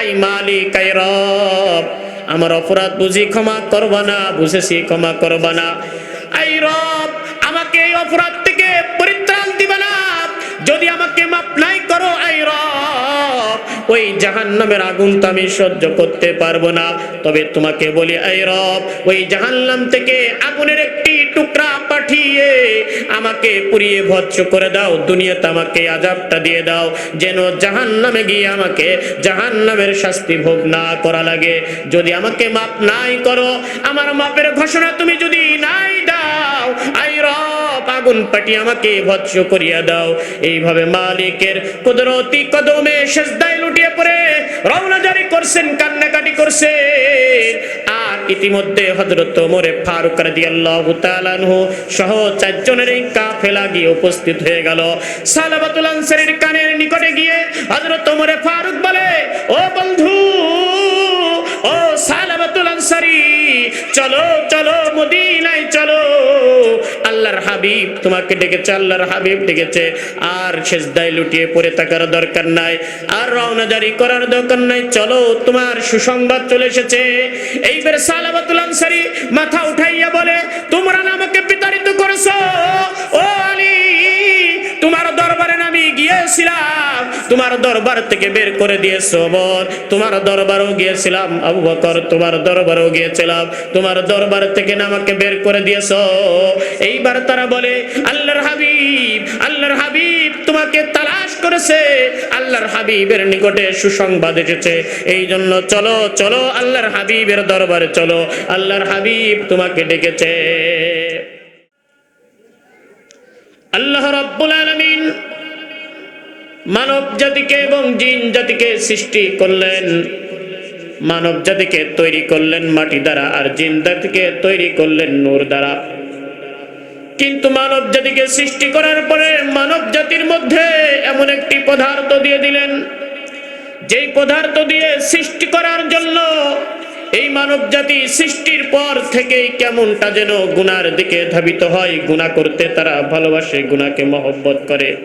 I Malik I রব। আমার অপরাধ বুঝি ক্ষমা করবা না, বুঝেছি ক্ষমা করবা না। আই রব, আমাকে এই অপরাধ থেকে পরিত্রাণ দিবা না। যদি আমাকে মাপ নাই করো, আই রব, ওই জাহান্নামের আগুন তো আমি সহ্য করতে পারব না। তবে তোমাকে বলি, আই রব, ওই জাহান্নাম থেকে আগুনের একটি টুকরা পাঠিয়ে আমাকে পুড়িয়ে ভৎস করে দাও। দুনিয়াতে আমাকে আজাবটা দিয়ে দাও। যেন জাহান্নামে গিয়ে আমাকে জাহান্নামের শাস্তি ভোগ না করা লাগে। যদি আমাকে মাপ নাই করো, আমার মাপের ঘোষণা তুমি যদি নাই দাও, আই রব, আগুন পাটি আমাকে ভৎস করিয়া দাও। এইভাবে মালিকের কুদরতি কদমে সেজদায় লুটিয়ে পড়ে রওনা জারি করছেন, কান্নাকাটি করছে আর ইতিমধ্যে হযরত ওমরে ফারুক রাদিয়াল্লাহু তাআলা আনহু সহ চারজনের কাফেলা গিয়ে উপস্থিত হয়ে গেল। সালাবাতুল আনসারীর কানের নিকটে গিয়ে হযরত ওমরে ফারুক বলে, ও বন্ধু ও সালাবাতুল আনসারী, চলো চলো মদিনায়, চলো। আল্লাহর হাবিব তোমাকে ডেকেছে, আল্লাহর হাবিব ডেকেছে। আর সেজদায় লুটিয়ে পড়ে থাকার দরকার নাই, আর রওনা জারি করার দরকার নাই। চলো, তোমার সুসংবাদ চলে এসেছে। এইবার সালাবাতুল আনসারী মাথা উঠাইয়া বলে, তোমরা না আমাকে বিতাড়িত করেছ? ও আলী, তোমার দরবারে গিয়েছিলাম। তোমার দরবার থেকে বের করে দিয়েছ বল তোমার দরবারও গিয়েছিলাম, আবু বকর, তোমার দরবারও গিয়েছিলাম। তোমার দরবার থেকে না আমাকে বের করে দিয়েছ। এইবার তারা বলে, আল্লাহর হাবিব আল্লাহর হাবিব তোমাকে তালাশ করেছে। আল্লাহর হাবিবের নিকটে সুসংবাদ এসেছে। এই জন্য চলো চলো, আল্লাহর হাবিবের দরবারে চলো। আল্লাহর হাবিব তোমাকে ডেকেছে। আল্লাহ রাব্বুল আলামিন মানব জাতিকে এবং জিন জাতিকে সৃষ্টি করলেন। মানব জাতিকে তৈরি করলেন মাটি দ্বারা আর জিন জাতিকে তৈরি করলেন নূর দ্বারা। কিন্তু মানব জাতিকে সৃষ্টি করার পরে মানব জাতির মধ্যে এমন একটি পদার্থ দিয়ে দিলেন। যেই পদার্থ দিয়ে সৃষ্টি করার জন্য এই মানব জাতি সৃষ্টির পর থেকেই কেমনটা যেন গুনার দিকে ধাবিত হয়। গুনাহ করতে তারা ভালোবাসে, গুনাহকে মহব্বত করে।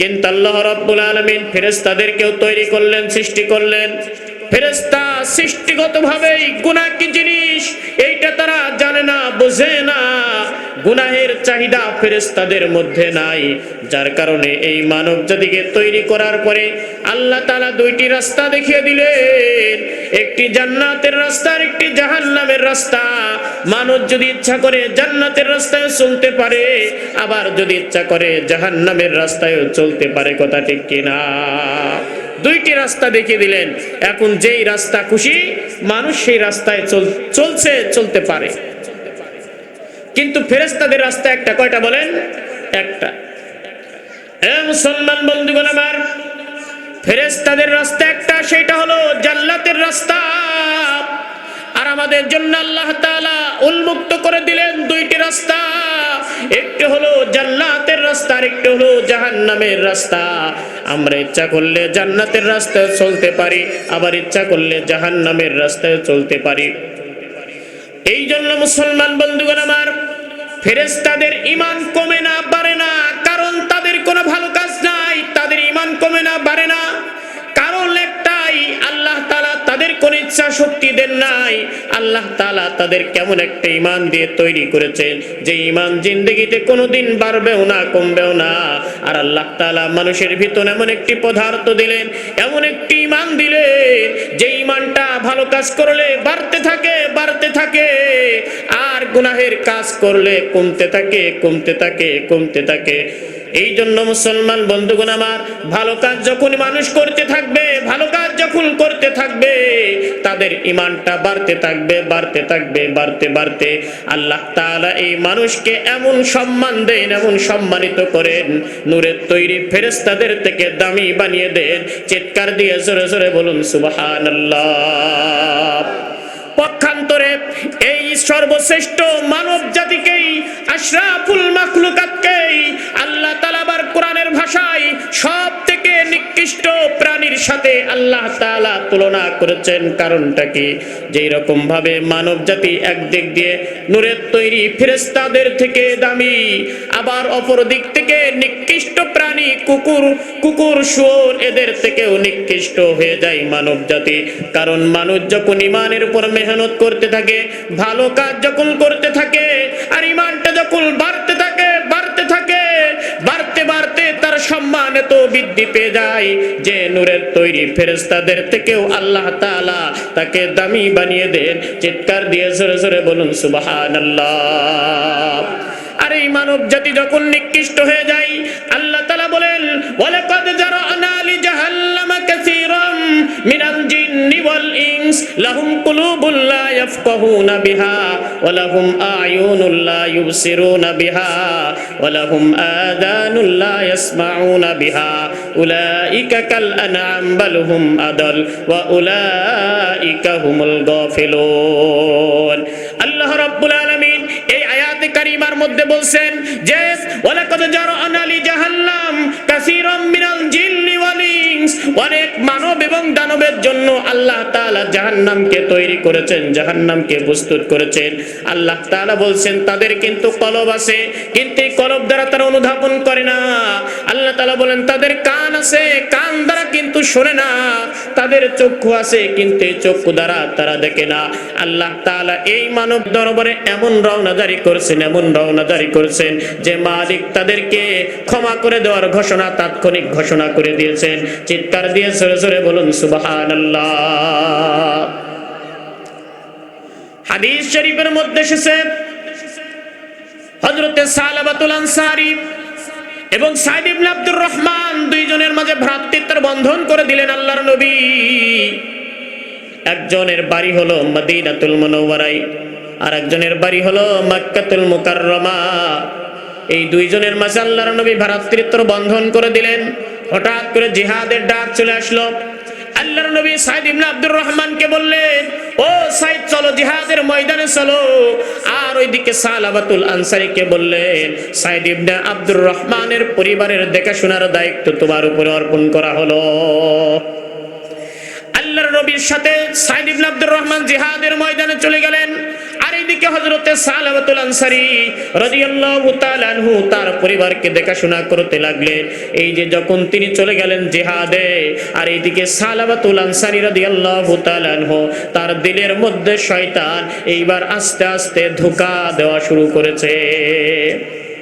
কিন্তু আল্লাহ রাব্বুল আলামিন ফেরেশতাদেরকেও তৈরি করলেন, সৃষ্টি করলেন। ফেরেশতা সৃষ্টিগতভাবেই গুনাহ কি জিনিস, এইটা তারা জানে না, বোঝে না। গুনাহের চাহিদা ফেরেস্তাদের মধ্যে নাই। যার কারণে এই মানব জাতিকে তৈরি করার পরে আল্লাহ তাআলা দুইটি রাস্তা দেখিয়ে দিলেন। একটি জান্নাতের রাস্তা, আর একটি জাহান্নামের রাস্তা। মানুষ যদি ইচ্ছা করে জান্নাতের রাস্তায় চলতে পারে, আবার যদি ইচ্ছা করে জাহান্নামের রাস্তায় চলতে পারে, কথা ঠিক কিনা? দুইটি রাস্তা দেখিয়ে দিলেন। এখন যেই রাস্তা খুশি, মানুষ সেই রাস্তায় চল- চলছে, চলতে পারে। কিন্তু ফেরেস্তাদের রাস্তা একটা, কয়টা বলেন? একটা। এ মুসলমান বন্ধুগণ আমার ফেরেস্তাদের রাস্তা একটা, সেটা হলো জাল্লাতের রাস্তা। আর আমাদের জন্য আল্লাহ উন্মুক্ত করে দিলেন দুইটি রাস্তা। একটি হলো জান্নাতের রাস্তা, আর একটি হলো জাহান্নামের রাস্তা। আমরা ইচ্ছা করলে জান্নাতের রাস্তায় চলতে পারি, আবার ইচ্ছা করলে জাহান্নামের রাস্তায় চলতে পারি। এই জন্য মুসলমান বন্ধুগণ আমার ফেরেস্তাদের ইমান কমে না, বাড়ে না। কারণ তাদের কোনো ভালো কাজ নাই, তাদের ইমান কমে না, বাড়ে না। কারণ একটাই, আল্লাহ তালা তাদের কোন ইচ্ছা শক্তি দেন নাই। আল্লাহ তালা তাদের কেমন একটা ইমান দিয়ে তৈরি করেছেন, যে ইমান জিন্দগিতে কোনোদিন বাড়বেও না, কমবেও না। আর আল্লাহ তালা মানুষের ভিতর এমন একটি পদার্থ দিলেন, এমন একটি ইমান দিলেন, যে ইমানটা ভালো কাজ করলে বাড়তে থাকে বাড়তে থাকে। আর গুনাহের কাজ করলে কমতে থাকে কমতে থাকে কমতে থাকে। এই জন্য মুসলমান বন্ধুগণ আমার, ভালো কাজ যখন মানুষ করতে থাকবে তাদের ইমানটা বাড়তে থাকবে বাড়তে থাকবে, বাড়তে বাড়তে আল্লাহ তাআলা এই মানুষকে এমন সম্মান দেন, এমন সম্মানিত করেন। নূরের তৈরি ফেরেশতাদের থেকে দামি বানিয়ে দেন। চিৎকার দিয়ে জোরে জোরে বলুন, সুবহানাল্লাহ। পক্ষান্তরে এই সর্বশ্রেষ্ঠ মানব জাতিকেই আশরাফুল মাখলুকাতকেই আল্লাহ কোরআনের ভাষায় সব থেকে নিকৃষ্ট প্রাণীর সাথে আল্লাহ তাআলা তুলনা করেছেন। কারণটা কি? যেই রকম ভাবে মানব জাতি একদিক দিয়ে নূরের তৈরি ফেরেশতাদের থেকে দামি, আবার অপর দিক থেকে নিকৃষ্ট প্রাণী কুকুর কুকুর, শুয়োর এদের থেকেও নিকৃষ্ট হয়ে যায় মানব জাতি। কারণ মানুষ যখন ইমানের উপর মেহনত করতে থাকে, ভালো কাজ যখন করতে থাকে, আর ইমানটা যখন বাড়তে থাকে বাড়তে বাড়তে তার সম্মান এত বৃদ্ধি পেয়ে যায়। যে নূরের তৈরি ফেরেস্তাদের থেকেও আল্লাহ তাআলা তাকে দামি বানিয়ে দেন। চিৎকার দিয়ে সরে সরে বলুন, সুবহানাল্লাহ। আর এই মানব জাতি যখন নিকৃষ্ট হয়ে যায়, আল্লাহ তালা বলেন, ওয়ালাকাদ এই কারিমার মধ্যে বলছেন যে ওয়ালাকাদ জারানা লি জাহান্নাম কাসীরাম মিনাল জিন্নি অনেক মানব এবং দানবের জন্য আল্লাহ তাআলা জাহান্নামকে তৈরি করেছেন, জাহান্নামকে প্রস্তুত করেছেন। আল্লাহ তাআলা বলছেন, তাদের কিন্তু কলব আছে, কিন্তু এই কলব দ্বারা তারা অনুধাবন করে না। আল্লাহ তাআলা বলেন, তাদের কান আছে, কান দ্বারা কিন্তু শোনে না। তাদের চক্ষু আছে, কিন্তু এই চক্ষু দ্বারা তারা দেখে না। আল্লাহ তাআলা এই মানব দরবারে এমন রওনা জারি করেছেন, এমন রওনা জারি করেছেন যে মালিক তাদেরকে ক্ষমা করে দেওয়ার ঘোষণা, তাৎক্ষণিক ঘোষণা করে দিয়েছেন। চিৎকার দিয়ে সরে সরে বলুন সুবহানাল্লাহ। হাদিস শরীফের মধ্যে এসেছে, হযরতে সালাবাতুল আনসারী এবং আব্দুর রহমান দুইজনের মাঝে ভ্রাতৃত্বের বন্ধন করে দিলেন আল্লাহর নবী। একজনের বাড়ি হলো মদিনাতুল মুনাওয়ারাই আর একজনের বাড়ি হলো মক্কাতুল মুকাররমা। এই দুইজনের মাঝে আল্লাহর নবী ভ্রাতৃত্বের বন্ধন করে দিলেন। হঠাৎ করে জিহাদের ডাক চলে আসলো। আল্লাহর নবী সাইদ ইবনে আব্দুর রহমানকে বললেন, ও সাইদ, চলো জিহাদের ময়দানে চলো। আর ওইদিকে সালাবাতুল আনসারীকে বললেন, সাইদ ইবনে আব্দুর রহমানের পরিবারের দেখাশোনার দায়িত্ব তোমার উপরে অর্পণ করা হলো। আল্লাহর নবীর সাথে সাইদ ইবনে আব্দুর রহমান জিহাদের ময়দানে চলে গেলেন। আর এইদিকে হযরতে সালাবাতুল আনসারী রাদিয়াল্লাহু তাআলা আনহু তার পরিবারকে দেখাশোনা করতে লাগলেন এই যে যখন তিনি চলে গেলেন জিহাদে আর এইদিকে সালাবাতুল আনসারী রাদিয়াল্লাহু তাআলা আনহু তার দিলের মধ্যে শয়তান এইবার আস্তে আস্তে ধোঁকা দেওয়া শুরু করেছে।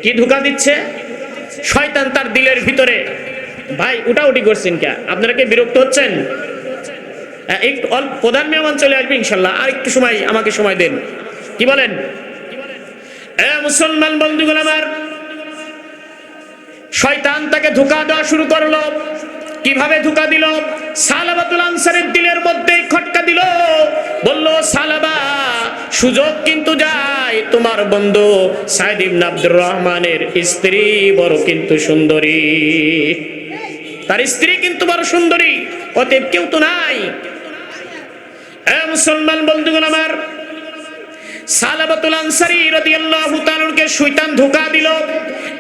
কি ধোঁকা দিচ্ছে? শয়তান তার দিলের ভিতরে। ভাই উঠাউটি করছেন কে? আপনারা কি বিরক্ত হচ্ছেন? হ্যাঁ, একটু অল্প প্রধান মেহমান চলে আসবে ইনশাল্লাহ। আর একটু সময় আমাকে সময় দেন। কি বলেন? এ মুসলমান বন্ধুগণ আমার, শয়তান তাকে ধোকা দেওয়া শুরু করল। কীভাবে ধোকা দিল? সালাবাতুল আনসারের দিলের মধ্যে খটকা দিল। বলল সালাবা সুযোগ কিন্তু যায়। তোমার বন্ধু সাইদ ইবনে আব্দুর রহমানের স্ত্রী বড় কিন্তু সুন্দরী। তার স্ত্রী কিন্তু বড় সুন্দরী, অতএব কেউ তো নাই। এ মুসলমান বন্ধুগণ আমার সালাবাতুল আনসারী রাদিয়াল্লাহু তাআলাকে শয়তান ধোঁকা দিল।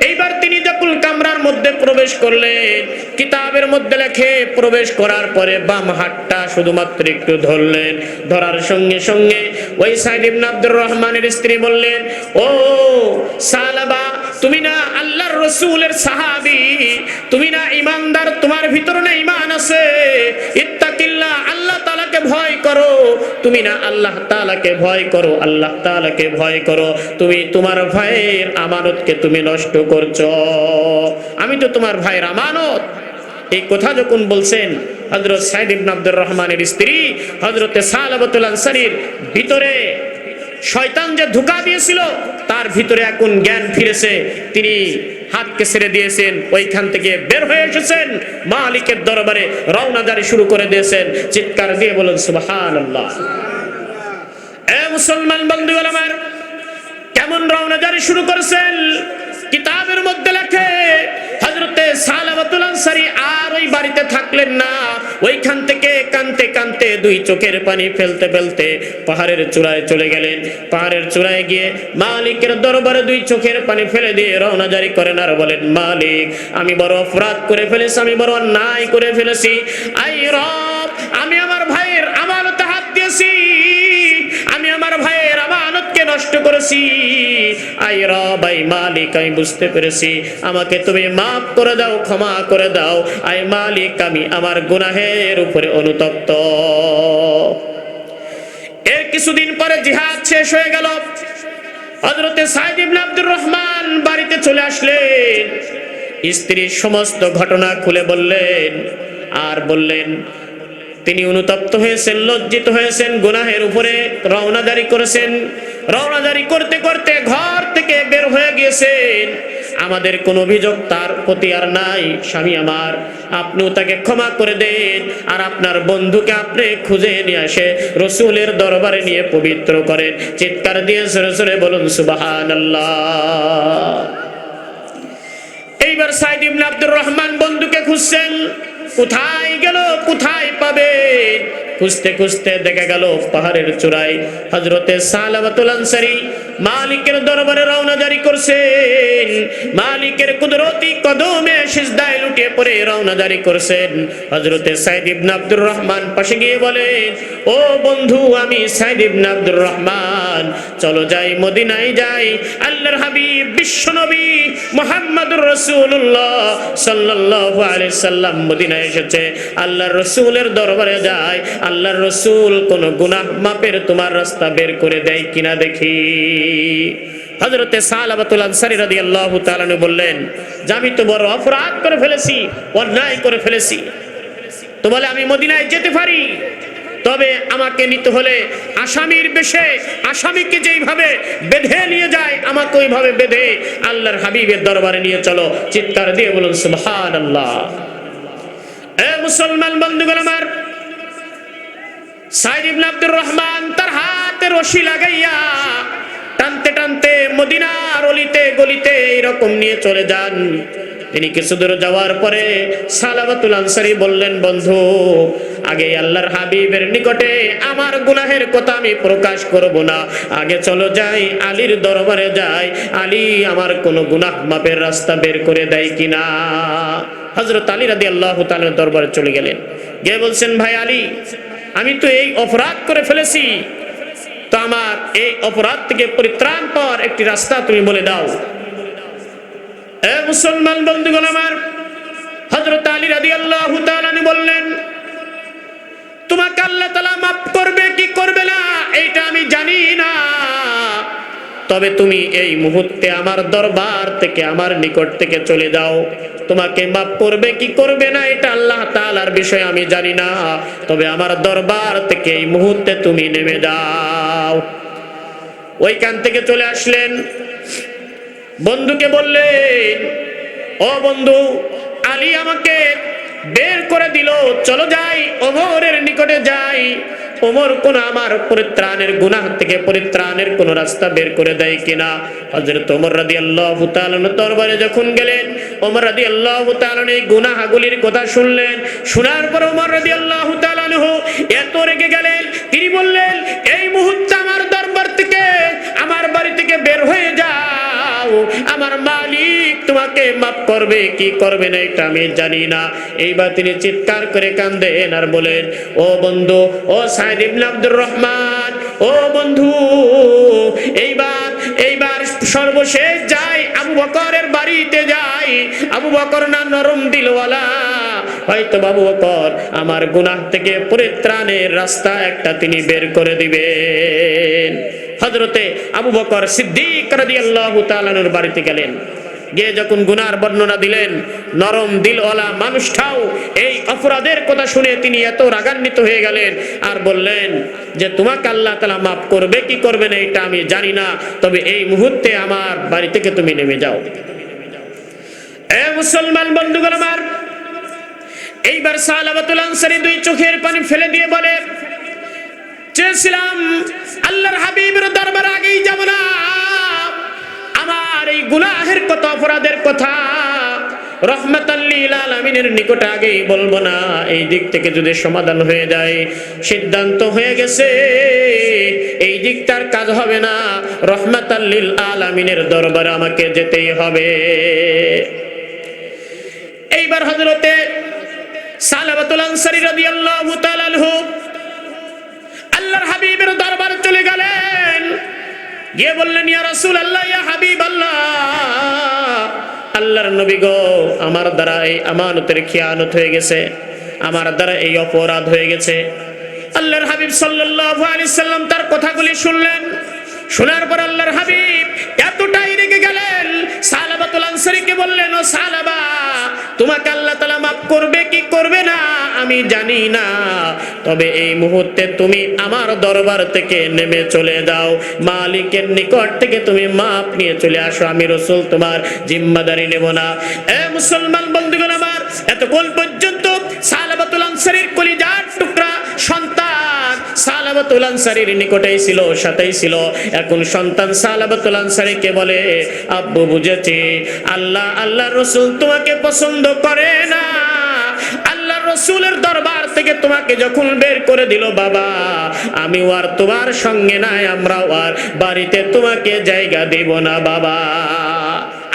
এইবার তিনি যখন কামরার মধ্যে প্রবেশ করলেন। কিতাবের মধ্যে লেখে, প্রবেশ করার পরে বাম হাতটা শুধুমাত্র একটু ধরলেন। ধরার সঙ্গে সঙ্গে ওই সাইদ ইবনে আব্দুর রহমানের স্ত্রী বললেন, ও সালাবা তুমি না আল্লাহর রসুলের সাহাবী? তুমি না ইমানদার? তোমার ভিতরে না ইমান আছে? ইত্তাকিল্লাহ, আল্লাহ তাআলাকে ভয় করো। তুমি না আল্লাহ তালাকে ভয় করো, আল্লাহ তালাকে ভয় করো। তুমি তোমার ভাইয়ের আমানতকে তুমি নষ্ট করছ। আমি তো তোমার ভাইয়ের আমানত। এই কথা যখন বলছেন হজরত সাইদ ইবনে আব্দুর রহমানের স্ত্রী হজরতে সালাবতুল আনসারির ভিতরে শয়তান যে ধোকা দিয়েছিল, তার ভিতরে এখন জ্ঞান ফিরেছে। তিনি হাতকে ছেড়ে দিয়েছেন, ওইখান থেকে বের হয়ে এসেছেন, মালিকের দরবারে রওনাদারি শুরু করে দিয়েছেন। চিৎকার দিয়ে বলেন, সুবহানাল্লাহ। এ মুসলমান বন্ধুগণ আমার, কেমন রওনাদারি শুরু করেছেন? কিতাবের মধ্যে লেখে হযরতে সালামাতুল আনসারী আর ওই বাড়িতে থাকলেন না। ওইখান থেকে কানতে কানতে দুই চোখের পানি ফেলতে ফেলতে পাহাড়ের চূড়ায় চলে গেলেন। পাহাড়ের চূড়ায় গিয়ে মালিকের দরবারে দুই চোখের পানি ফেলে দিয়ে রওনা জারি করেন আর বলেন, মালিক, আমি বড় অপরাধ করে ফেলেছি, আমি বড় অন্যায় করে ফেলেছি। আই রব, আমি আমার ভাইয়ের আমানতে হাত দিয়েছি। আমি আমার ভাইয়ের আমানতকে নষ্ট করেছি। আই রব মালিক, আমি বুঝতে পেরেছি। আমাকে তুমি মাফ করে দাও, ক্ষমা করে দাও। আই মালিক, আমি আমার গুনাহের উপরে অনুতপ্ত। এর কিছুদিন পরে জিহাদ শেষ হয়ে গেল। হজরতে ইবনে আব্দুর রহমান বাড়িতে চলে আসলেন। স্ত্রীর সমস্ত ঘটনা খুলে বললেন, আর বললেন, তিনি অনুতপ্ত হয়েছেন, লজ্জিত হয়েছেন, গুনাহের উপরে রওনাদারি করেছেন। রওনাদারি করতে করতে ঘর থেকে বের হয়ে গিয়েছেন। আমাদের কোন অভিযোগ তার প্রতি আর নাই। স্বামী আমার, আপনিও তাকে ক্ষমা করে দেন আর আপনার বন্ধুকে আপনি খুঁজে নিয়ে আসে রসুলের দরবারে নিয়ে পবিত্র করেন। চিৎকার দিয়ে সরে সরে বলুন সুবাহান এইবার সাইদ ইবনে আব্দুর রহমান বন্ধুকে খুঁজছেন। কোথায় গেল? কোথায় পাবে? খুঁজতে খুঁজতে দেখা গেল পাহাড়ের চূড়ায় হজরতে আনসারি মালিকের দরবারে রওনা জারি করছেন। মালিকের কুদরতি কদমে সিজদায় লুটিয়ে পড়ে রওনা জারি করছেন। হজরতে সাইদ ইবনে আব্দুর রহমান পাশে গিয়ে বলেন, ও বন্ধু, আমি সাইদ ইবনে আব্দুর রহমান। চলো যাই, মদিনায় যাই। আল্লাহর হাবিব বিশ্বনবী মুহাম্মদুর রাসূলুল্লাহ সাল্লাল্লাহু আলাইহি সাল্লাম মদিনায় এসেছে। আল্লাহর রসুলের দরবারে যায়। আল্লাহর রসুল কোন গুনাহ মাপের তোমার রাস্তা বের করে দেয় কিনা দেখি। হজরতে সালাবাতুল আনসারি রাদিয়াল্লাহু তাআলা বললেন আমি তো বড় অপরাধ করে ফেলেছি, অন্যায় করে ফেলেছি। তো বলে, আমি মদিনায় যেতে পারি? তবে আমাকে নিতে হলে আসামির বেশে আসামিকে যেইভাবে বেঁধে নিয়ে যায়, আমাকে ওইভাবে বেঁধে আল্লাহর হাবিবের দরবারে নিয়ে চলো, চিৎকার দিয়ে বলুন সুবহান আল্লাহ এ মুসলমান বন্ধুগণ আমার, সাইদ ইবনে আব্দুর রহমান তার হাতে রশি লাগাইয়া টানতে টানতে মদিনার অলিতে গলিতে এরকম নিয়ে চলে যান। তিনি কিছু দূর যাওয়ার পরে সালাবাতুল আনসারি বললেন, বন্ধু, আগে আল্লাহর হাবিবের নিকটে আমার গুনাহের কথা আমি প্রকাশ করব না। আগে চলো যাই, আলীর দরবারে যাই। আলী আমার কোনো গুনাহ মাপের রাস্তা বের করে দেয় কিনা? হজরত আলী রাদি আল্লাহ তালের দরবারে চলে গেলেন। গিয়ে বলছেন, ভাই আলী, আমি তো এই অপরাধ করে ফেলেছি। তো আমার এই অপরাধ থেকে পরিত্রাণ পাওয়ার একটি রাস্তা তুমি বলে দাও। মুসলমান বন্ধুগণ আমার হজরত আলী রাদি আল্লাহ বললেন, তোমাকে আল্লাহ তালা মাফ করবে, কি করবে না, এইটা আমি জানি না। তবে তুমি এই মুহূর্তে আমার দরবার থেকে, আমার নিকট থেকে চলে যাও। তোমাকে মাফ করবে, কি করবে না, এটা আল্লাহ তাআলার বিষয়, আমি জানি না। তবে আমার দরবার থেকে এই মুহূর্তে তুমি নেমে যাও। ওইখান থেকে চলে আসলেন। বন্ধুকে বললেন ও বন্ধু, আলী আমাকে বের করে দিল, চলো যাই, ওমরের নিকটে যাই। ওমর কোন আমার পরিত্রাণের গুনাহ থেকে পরিত্রাণের কোন রাস্তা বের করে দেয় কিনা? হযরত ওমর রাদিয়াল্লাহু তাআলা দরবারে যখন গেলেন, ওমর রাদিয়াল্লাহু তাআলা এই গুনাহগুলির কথা শুনলেন। শোনার পর ওমর রাদিয়াল্লাহু তাআলা এত রেগে গেলেন, তিনি বললেন, এই মুহূর্তে আমার দরবার থেকে, আমার বাড়ি থেকে বের হয়ে যাও আমার মালিক তোমাকে মাফ করবে, কি করবে না এটা আমি জানি না। এইবার তিনি চিৎকার করে কান্দেন আর বলেন, ও বন্ধু, ও সাইদ ইবনে আব্দুর রহমান, ও বন্ধু, এইবার এইবার সর্বশেষ যাই, আবু বকরের বাড়িতে যাই। আবু বকর না নরম দিলওয়ালা, হয়তো বাবু বকর আমার গুনাহ থেকে পরিত্রাণের রাস্তা একটা তিনি বের করে দিবেন। হজরতে আবু বকর সিদ্দিক রাদিয়াল্লাহু তাআলার বাড়িতে গেলেন। গিয়ে যখন গুনার বর্ণনা দিলেন, নরম দিলওয়ালা মানুষটাও এই অপরাধের কথা শুনে তিনি এত রাগান্বিত হয়ে গেলেন আর বললেন যে, তোমাকে আল্লাহ তালা মাফ করবে, কি করবে না এটা আমি জানি না। তবে এই মুহূর্তে আমার বাড়ি থেকে তুমি নেমে যাও। এ মুসলমান বন্ধুগণ আমার, এইবার সালাবাতুল আনসারি দুই চোখের পানি ফেলে দিয়ে বলে চেয়েছিলাম, আল্লাহর হাবিবের দরবার আগেই যাব না। আমার এই গুনাহের কথা অপরাধের কথা নিকটে আগেই বলব না। এই দিক থেকে যদি সমাধান হয়ে যায়, সিদ্ধান্ত হয়ে গেছে, এই কাজ হবে না। আমাকে যেতেই হবে। এইবার হজরতে আল্লাহর হাবিবের দরবারে চলে গেলেন। গিয়ে বললেন, ইয়া রাসূলুল্লাহ, ইয়া হাবিব আল্লাহ আল্লাহর নবী গো, আমার দ্বারা এই আমানতের খেয়ানত হয়ে গেছে, আমার দ্বারা এই অপরাধ হয়ে গেছে। আল্লাহর হাবিব সাল্লাল্লাহু আলাইহি সাল্লাম তার কথাগুলি শুনলেন। শোনার পর আল্লাহর হাবিব এতটাই রেগে গেলেন আনসারীকে বললেন, ও সালাবা, তোমাকে আল্লাহ তাআলা মাফ করবে কি করবে না? আমি জানি না। তবে এই মুহূর্তে তুমি আমার দরবার থেকে নেমে চলে যাও। মালিকের নিকট থেকে তুমি মাপ নিয়ে চলে আসো। আমি রসুল তোমার জিম্মাদারি নেব না। এ মুসলমান বন্ধুগণ আমার, এতক্ষণ পর্যন্ত সালাবাতুল আনসারীর সন্তান সালাবাতুল নিকটেই ছিল, সাথেই ছিল। এখন সন্তান সালাবাতুল আনসারীকে বলে? আব্বু বুঝেছি। আল্লাহ আল্লাহ রসুল তোমাকে পছন্দ করে না। রসুলের দরবার থেকে তোমাকে যখন বের করে দিল, বাবা, আমি আর তোমার সঙ্গে নাই আমরা আর বাড়িতে তোমাকে জায়গা দেব না, বাবা।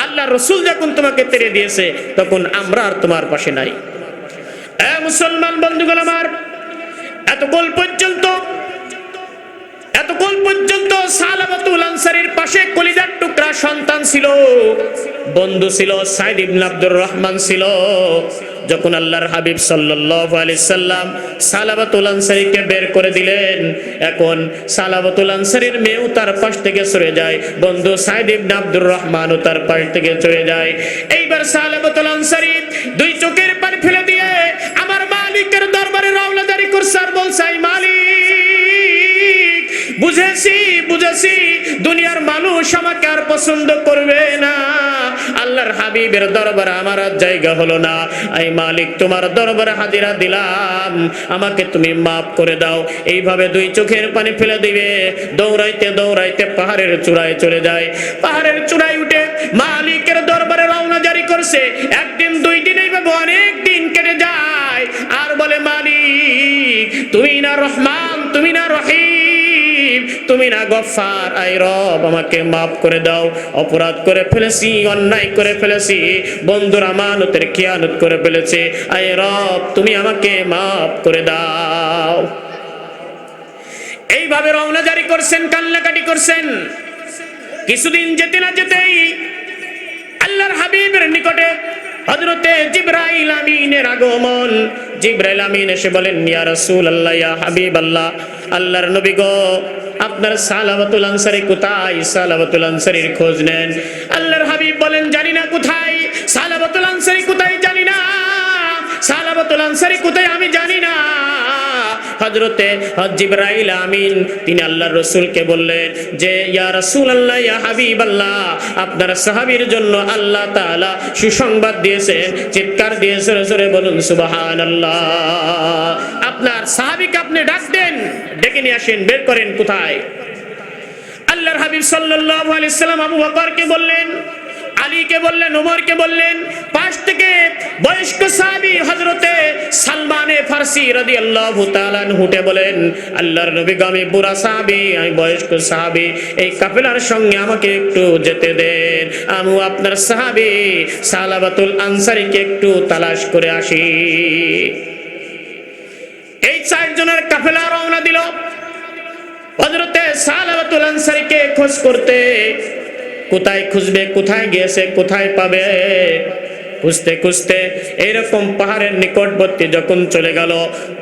আল্লাহ রসুল যখন তোমাকে তেরে দিয়েছে, তখন আমরা আর তোমার পাশে নাই। মুসলমান বন্ধুগণ আমার এতক্ষণ পর্যন্ত এতক্ষণ পর্যন্ত সালাবাতুল আনসারীর পাশে কলিজার টুকরা সন্তান ছিল। বন্ধু ছিল সাইদ ইবনে আব্দুর রহমান ছিল। যখন আল্লাহর হাবিব সাল্লাল্লাহু আলাইহি সাল্লাম সালাবাতুল আনসারীকে বের করে দিলেন, এখন সালাবাতুল আনসারীর মেয়েও তার পাশ থেকে সরে যায়। বন্ধু সাইদ ইবনে আব্দুর রহমানও তার পাশ থেকে চলে যায়। এইবার সালাবাতুল আনসারী দুই চোখের পানি ফেলে দিয়ে, আমার মালিকের দরবারে রওনা জারি করছে। আর বলছে "আই মালিক বুঝেছি বুঝেছি, দুনিয়ার মানুষ আমাকে আর পছন্দ করবে না। আল্লাহর হাবিবের দরবারে আমার জায়গা হলো না। এই মালিক, তোমার দরবারে হাজিরা দিলাম। আমাকে তুমি মাফ করে দাও। এইভাবে দুই চোখের পানি ফেলে দিবে। দৌড়াইতে দৌড়াইতে পাহাড়ের চূড়ায় চলে যায়। পাহাড়ের চূড়ায় উঠে মালিকের দরবারে রওনা জারি করছে। একদিন, দুই দিন, এইভাবে অনেক দিন কেটে যায়। আর বলে, মালিক, তুমি না রহমান, তুমি না রহিম। তুমি না গফার। আই রব, আমাকে মাফ করে দাও। অপরাধ করে ফেলেছি, অন্যায় করে ফেলেছি। বন্ধুর, আমানতের খেয়ানত করে ফেলেছে। আই রব, তুমি আমাকে মাফ করে দাও। এইভাবে রওনা জারি করছেন, কান্নাকাটি করছেন। কিছুদিন যেতে না যেতেই আল্লাহর হাবিবের নিকটে হযরতে জিব্রাইল আমিনের আগমন। জিব্রাইল আমিন এসে বলেন, ইয়া রাসূলুল্লাহ, ইয়া হাবিবাল্লাহ, আল্লাহর নবী গো, আপনার সালাবাতুল আনসারি কোথায়? সালাবাতুল আনসারির খোঁজ নেন। আল্লাহর হাবিব বলেন, জানি না কোথায়। সালাবাতুল আনসারি কোথায় জানি না। সালাবাতুল আনসারি কোথায় আমি জানি না। হজরতে জিব্রাইল আমিন, তিনি আল্লাহর রসুলকে বললেন যে, ইয়া রাসূল আল্লাহ ইয়া হাবিব আল্লাহ আপনার সাহাবীর জন্য আল্লাহ তাআলা সুসংবাদ দিয়েছেন, চিৎকার দিয়ে সরে সরে বলুন সুবাহান আল্লাহ আপনার সাহাবীকে আপনি ডাক দেন, ডেকে নিয়ে আসেন, বের করেন কোথায়? আল্লাহর হাবিব সাল্লাল্লাহু আলাইহি সাল্লাম আবু বকরকে বললেন আলীকে বললেন ওমরকে বললেন, পাশ থেকে বয়স্ক সাহাবী হযরতে সালমানে ফারসি রাদিয়াল্লাহু তাআলা হুটে বলেন, আল্লাহর নবী গামে বুড়া সাহাবী, আমি বয়স্ক সাহাবী, এই কাফেলার সঙ্গে আমাকে একটু যেতে দেন। আমি আপনার সাহাবী সালাবাতুল আনসারীকে একটু তালাশ করে আসি। এই চারজনের কাফেলা রওনা দিল। হজরতে সালাবাতুল আনসারীকে খোঁজ করতে কোথায় খুঁজবে, কোথায় গিয়েছে, কোথায় পাবে? খুঁজতে খুঁজতে এইরকম পাহাড়ের নিকটবর্তী যখন চলে গেল,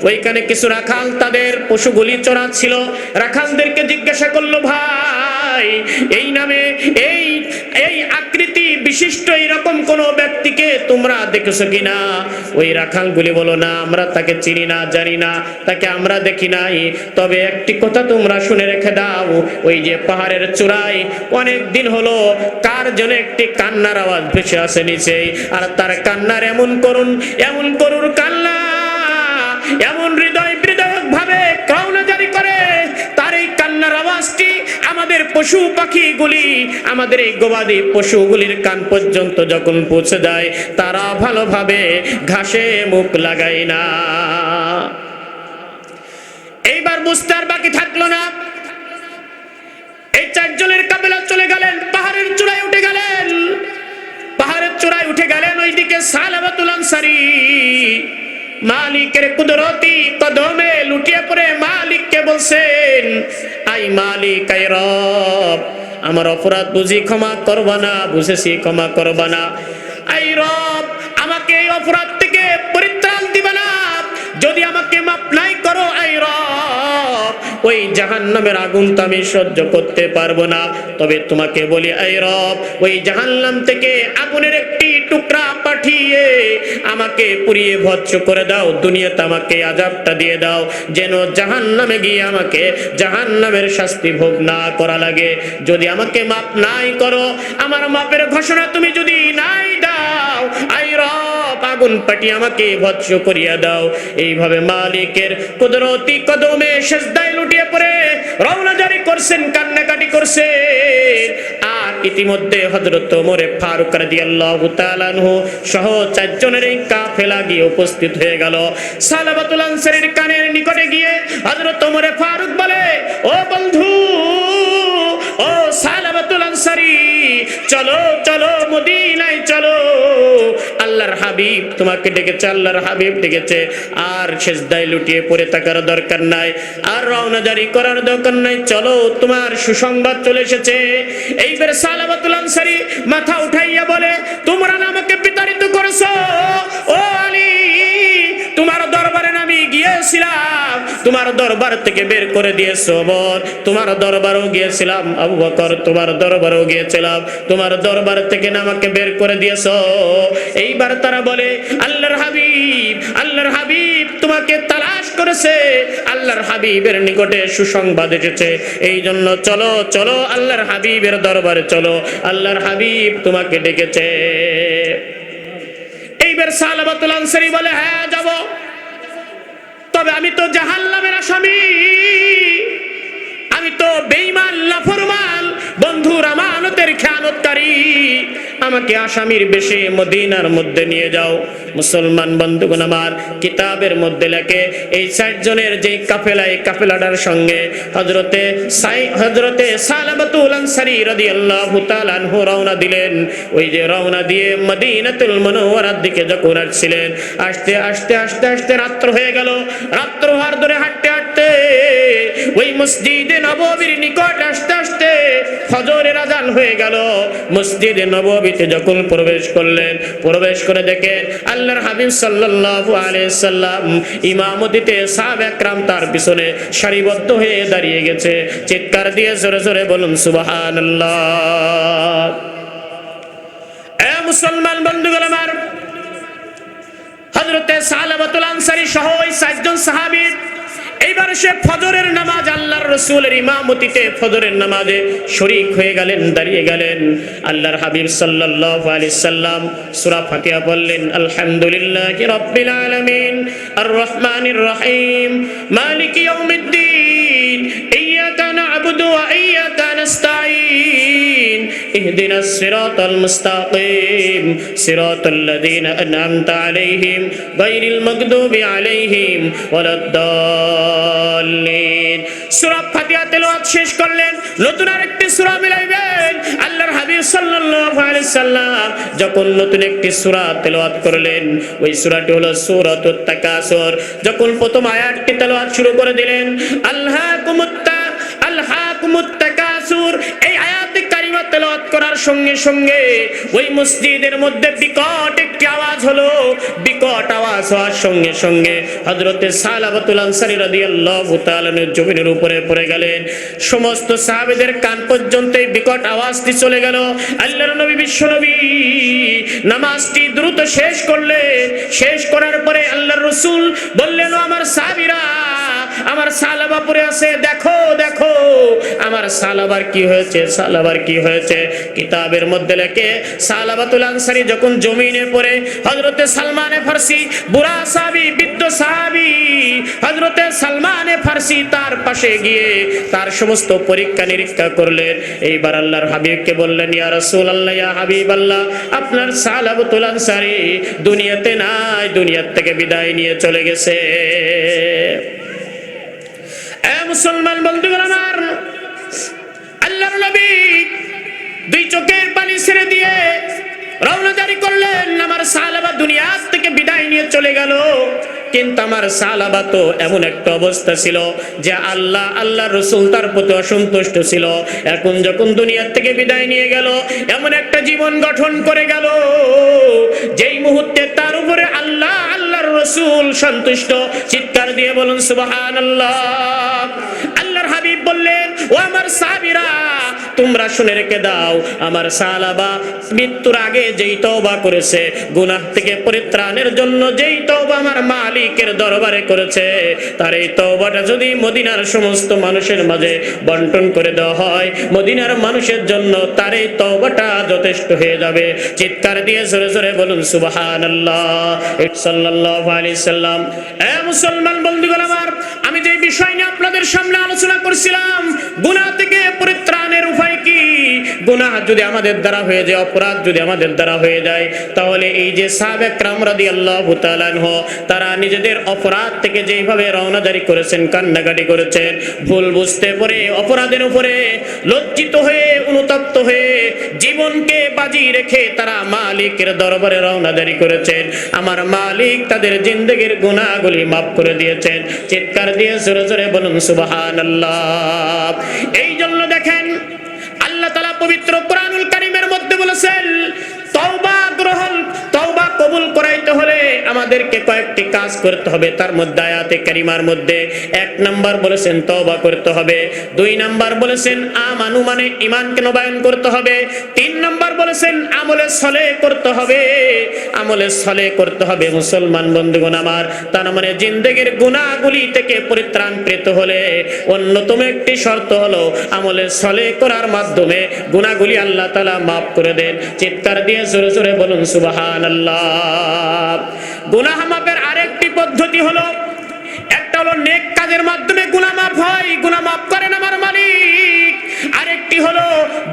ওইখানে কিছু রাখাল তাদের পশুগুলি চড়া ছিল। রাখালদেরকে জিজ্ঞাসা করল, ভাই, এই নামে এই এই আকৃতি বিশিষ্ট এরকম কোনো ব্যক্তিকে তোমরা দেখেছ কিনা? ওই রাখালগুলি বলো, না, আমরা তাকে চিনি না, জানি না, তাকে আমরা দেখি নাই। তবে একটি কথা তোমরা শুনে রেখে দাও, ওই যে পাহাড়ের চূড়ায় অনেক দিন হলো কার জন্য একটি কান্নার আওয়াজ ভেসে আসে নিচে। আর তার কান্নার এমন করুন এমন করুন কান্না, এমন হৃদয় হৃদয়ক আমাদের পশু পাখিগুলি আমাদের এই গবাদি পশুগুলির কান পর্যন্ত যখন পৌঁছে যায়, তারা ভালোভাবে ঘাসে মুখ লাগায় না। এইবার বুঝতে আর বাকি থাকল না। এই চারজনের কাবেলা চলে গেলেন, পাহাড়ের চূড়ায় উঠে গেলেন। পাহাড়ের চূড়ায় উঠে গেলেন ওইদিকে সালাবাতুল আনসারী। মালিকের কুদরতি কদমে লুটিয়ে পড়ে মালিককে বলছেন আই মালিক আই রব। আমার অপরাধ বুঝি ক্ষমা করবা না, বুঝেছি ক্ষমা করবা না। আই রব, আমাকে এই অপরাধ ওই জাহান্নামের আগুন তো আমি সহ্য করতে পারব না। তবে তোমাকে বলি আই রব, ওই জাহান্নাম থেকে আগুনের একটি টুকরা পাঠিয়ে আমাকে পুড়িয়ে ভৎস করে দাও, দুনিয়াতে আমাকে আজাবটা দিয়ে দাও, যেন জাহান্নামে গিয়ে আমাকে জাহান্নামের শাস্তি ভোগ না করা লাগে। যদি আমাকে মাপ নাই করো, আমার মাপের ঘোষণা তুমি যদি নাই দাও আই রব আগুন পাটি আমাকে ভৎস করিয়া দাও। এইভাবে মালিকের কুদরতি কদমে সেজদায় লুটিয়ে পড়ে, রওনা জারি করছেন, কান্নাকাটি করছে আর ইতিমধ্যে হযরত ওমরে ফারুক রাদিয়াল্লাহু তাআলা আনহু সহ চারজনের এই কাফেলা গিয়ে উপস্থিত হয়ে গেল। সালাবাতুল আনসারীর কানের নিকটে গিয়ে হযরত ওমরে ফারুক বলে, ও বন্ধু ও সালাবাতুল আনসারী, চলো চলো মদিনায়, চলো। আল্লাহর হাবিব তোমাকে ডেকেছে, আল্লাহর হাবিব ডেকেছে। আর সেজদায় লুটিয়ে পড়ে থাকার দরকার নাই, আর রওনা জারি করার দরকার নাই। চলো, তোমার সুসংবাদ চলে এসেছে। এইবার সালাবাতুল আনসারী মাথা উঠাইয়া বলে, তোমরা আমাকে বিতাড়িত করেছ? ও আলী, তোমার গিয়েছিলাম। তোমার দরবার থেকে বের করে দিয়েছ বল তোমার দরবারও গিয়েছিলাম, আবু বকর, তোমার দরবারও গিয়েছিলাম। তোমার দরবার থেকে আমাকে বের করে দিয়েছ। এইবার তারা বলে, আল্লাহর হাবিব আল্লাহর হাবিব তোমাকে তালাশ করেছে। আল্লাহর হাবিবের নিকটে সুসংবাদ এসেছে। এই জন্য চলো চলো, আল্লাহর হাবিবের দরবারে চলো। আল্লাহর হাবিব তোমাকে ডেকেছে। এইবার সালাবাতুল আনসারি বলে হ্যাঁ যাব। তবে আমি তো জাহান্নামের আসামি। আমি তো বেঈমান লাফরমান। বন্ধুর আমানতের খেয়ানতকারী, আমাকে আসামির বেশে মদিনার মধ্যে নিয়ে যাও। মুসলমান বন্ধুগণ আমার, কিতাবের মধ্যে লেখে, এই ষাট জনের যে কাফেলা, এই কাফেলাটার সঙ্গে হজরতে সাই হজরতে সালাবাতুল আনসারি রাদিয়াল্লাহু তাআলা আনহু রওনা দিলেন। ওই যে রওনা দিয়ে মদিনাতুল মুনাওয়ারার দিকে যখন আসছিলেন, আসতে আসতে আসতে আসতে রাত্র হয়ে গেল। রাত্র হওয়ার ধরে হাঁটতে হাঁটতে ওই মসজিদে নববীর নিকট আসতে ফজরের আজান হয়ে গেল। মসজিদে নববীতে যখন প্রবেশ করলেন, প্রবেশ করে দেখেন আল্লাহর হাবিব সাল্লাল্লাহু আলাইহি সাল্লাম ইমামতিতে সাহাবা একরাম তার পিছনে সারিবদ্ধ হয়ে দাঁড়িয়ে গেছে। চিৎকার দিয়ে জোরে জোরে বলুন, সুবহানাল্লাহ। এ মুসলমান বন্ধুগণ আমার, হযরতে সালাবাতুল আনসারী সহ ওই সাতজন সাহাবী এইবার সে ফজরের নামাজ আল্লাহর রসুলের ইমামতিতে ফজরের নামাজে শরিক হয়ে গেলেন, দাঁড়িয়ে গেলেন। আল্লাহর হাবিব সাল্লাল্লাহু আলাইহি সাল্লাম সূরা ফাতিহা বললেন আলহামদুলিল্লাহ রাব্বিল আলামিন আর রহমানির রহিম, মালিকি ইয়াউমিদ্দিন, ইয়্যাকা না'বুদু ওয়া ইয়্যাকা নাস্তাঈন। اهدنا الصراط المستقيم صراط الذين أنعمت عليهم غير المغضوب عليهم ولا الضالين সূরা ফাতিহা তেলাওয়াত শেষ করলেন নতুন আরেকটি সূরা মিলাইবেন আল্লাহর হাবিব সাল্লাল্লাহু আলাইহি সাল্লাম যখন নতুন একটি সূরা তেলাওয়াত করলেন ওই সূরাটি হলো সূরাতুত তাকাসুর যখন প্রথম আয়াতটি তেলাওয়াত শুরু করে দিলেন আল্লাহকুমুত্তা আল্লাহকুমুত তাকাসুর করার সঙ্গে সঙ্গে ওই মসজিদের মধ্যে বিকট একটি আওয়াজ হলো। বিকট আওয়াজ হওয়ার সঙ্গে সঙ্গে হযরতে সালাবাতুল আনসারী রাদিয়াল্লাহু তাআলা জমিনের উপরে পড়ে গেলেন। সমস্ত সাহাবেদের কান পর্যন্ত এই বিকট আওয়াজটি চলে গেল। আল্লাহর নবী, বিশ্ব নবী নামাজটি দ্রুত শেষ করলেন। শেষ করার পরে আল্লাহর রাসূল বললেন আমার সাহাবীরা আমার সালাবা পরে আছে, দেখো দেখো। আমার সালাবার কি হয়েছে, সালাবার কি হয়েছে? কিতাবের মধ্যে লেখে, সালাবাতুল আনসারী যখন জমিনে পড়ে, হযরতে সালমানে ফারসি, বুড়া সাহাবী, বৃদ্ধ সাহাবী, হযরতে সালমানে সালমানে ফার্সি তার পাশে গিয়ে তার সমস্ত পরীক্ষা নিরীক্ষা করলেন। এইবার আল্লাহর হাবিবকে বললেন, ইয়া রাসূল আল্লাহ ইয়া হাবিব আল্লাহ আপনার সালাবতুল আনসারী দুনিয়াতে নাই, দুনিয়ার থেকে বিদায় নিয়ে চলে গেছে। মুসলমান বন্ধুগণ আমার, আল্লাহর নবী দুই চোখের পানি ছেড়ে দিয়ে রওনা জারি করলেন। আমার সালাবা দুনিয়া থেকে বিদায় নিয়ে চলে গেল। কিন্তু আমার সালাবা তো এমন একটা অবস্থা ছিল যে আল্লাহ আল্লাহ রসুল তার প্রতি অসন্তুষ্ট ছিল। এখন যখন দুনিয়ার থেকে বিদায় নিয়ে গেল, এমন একটা জীবন গঠন করে গেল। যেই মুহূর্তে তার উপরে আল্লাহর রসুল সন্তুষ্ট। চিৎকার দিয়ে বলুন সুবাহ আল্লাহ আল্লাহর হাবিব বললেন ও আমার সাবিরা তোমরা শুনে রেখে দাও, আমার সালাবা মৃত্যুর আগে যেই তওবা করেছে, গুনাহ থেকে পরিত্রাণের জন্য যেই তওবা আমার মালিকের দরবারে করেছে, তার এই তওবাটা যদি মদিনার সমস্ত মানুষের মাঝে বন্টন করে দেওয়া হয়, মদিনার মানুষের জন্য তার এই তওবাটা যথেষ্ট হয়ে যাবে। চিৎকার দিয়ে জোরে জোরে বলুন, সুবহানাল্লাহ, সাল্লাল্লাহু আলাইহি সাল্লাম। এ মুসলমান বন্ধুগণ আমার, আমি যে বিষয় নিয়ে আপনাদের সামনে আলোচনা করছিলাম, গুনাহ থেকে কি গুনাহ যদি আমাদের দ্বারা হয়ে যায়, অপরাধ যদি আমাদের দ্বারা হয়ে যায়, তাহলে এই যে সাবেক রামরাদি আল্লাহ তারা নিজেদের অপরাধ থেকে যেইভাবে রওনা জারি করেছেন, কান্নাকাটি করেছেন, ভুল বুঝতে পরে, অপরাধের উপরে লজ্জিত হয়ে, অনুতপ্ত হয়ে জীবনকে বাজি রেখে তারা মালিকের দরবারে রওনা জারি করেছেন। আমার মালিক তাদের জিন্দগির গুণাগুলি মাফ করে দিয়েছেন। চিৎকার দিয়ে জোরে জোরে বলুন সুবাহান এই জন্য দেখেন আল্লাহ তালা পবিত্র কোরআনুল কারিমের মধ্যে বলেছেন আমাদেরকে কয়েকটি কাজ করতে হবে। তার মধ্যে আয়াতে কারিমার মধ্যে এক নাম্বার বলেছেন তওবা করতে হবে। দুই নাম্বার বলেছেন আমানু মানে ঈমানকে নবায়ন করতে হবে। তিন নাম্বার বলেছেন আমলে সলে করতে হবে। আমলে সলে করতে হবে মুসলমান বন্ধুগণ আমার। তার মানে জিন্দেগির গুণাগুলি থেকে পরিত্রাণ পেতে হলে অন্যতম একটি শর্ত হলো আমলে সলে করার মাধ্যমে গুণাগুলি আল্লাহ তালা মাফ করে দেন। চিৎকার দিয়ে জোরে জোরে বলুন সুবাহান আল্লাহ গুনাহ মাপের আরেকটি পদ্ধতি হলো, একটা হলো নেক কাজের মাধ্যমে গুনাহ মাফ হয় গুনাহ মাফ করেন আমার মালিক। আরেকটি হলো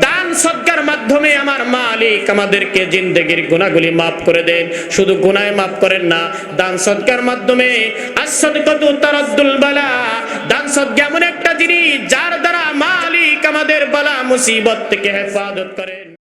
দান সৎকার মাধ্যমে আমার মালিক আমাদেরকে জিন্দেগির গুনাহগুলি মাফ করে দেন। শুধু গুনাহ মাফ করেন না, দান সৎকার মাধ্যমে আসসাদকাতু তারাদ্দুল বালা। দান সৎকা এমন একটা জিনিস যার দ্বারা মালিক আমাদের বালা মুসিবত থেকে হেফাজত করেন।